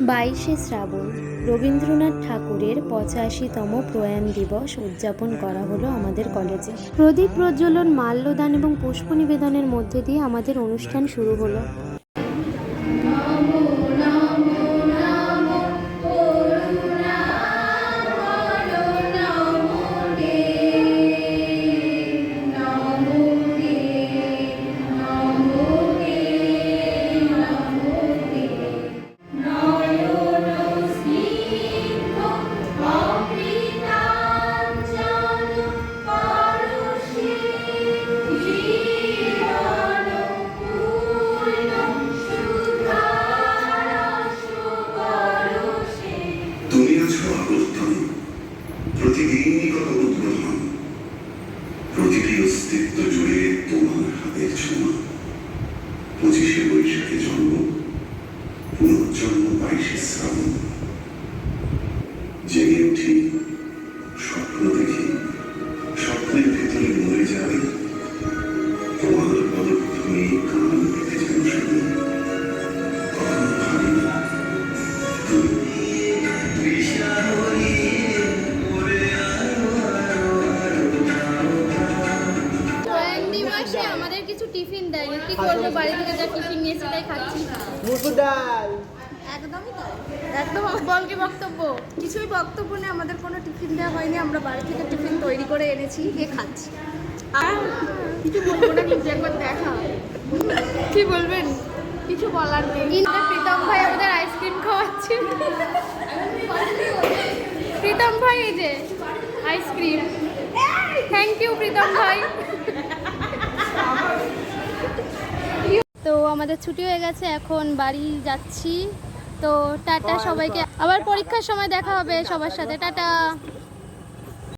বাইশে শ্রাবণ, রবীন্দ্রনাথ ঠাকুরের পঁচাশিতম প্রয়াণ দিবস উদযাপন করা হলো আমাদের কলেজে। প্রদীপ প্রজ্বলন, মাল্যদান এবং পুষ্প নিবেদনের মধ্যে দিয়ে আমাদের অনুষ্ঠান শুরু হলো। কত উদ্বোধন প্রতিটি অস্তিত্ব জুড়ে তোমার হাতের ছোঁয়া। পঁচিশে বৈশাখে জন্ম, পুনর্জন্ম বাইশে শ্রাবণ। জেগে উঠি টিফিন দেয় কি করব? বাড়ি থেকে যা টিফিন নিয়েছি তাই খাচ্ছি। মুসুর ডাল। একদমই তাই। একদম বলকে বক্তব্য। কিছুই বক্তব্য নেই আমাদের কোনো টিফিন দেওয়া হয়নি। আমরা বাড়ি থেকে টিফিন তৈরি করে এনেছি দিয়ে খাচ্ছি। আর কিছু বলব না কিন্তু একবার দেখা। কি বলবেন? কিছু বলার নেই। ইন্দ্র প্রীতম ভাই আমাদের আইসক্রিম খাওয়াচ্ছে। প্রীতম ভাই এই যে আইসক্রিম। থ্যাংক ইউ প্রীতম ভাই তো আমাদের ছুটি হয়ে গেছে এখন বাড়ি যাচ্ছি। তো টাটা সবাইকে। আবার পরীক্ষার সময় দেখা হবে সবার সাথে। টাটা।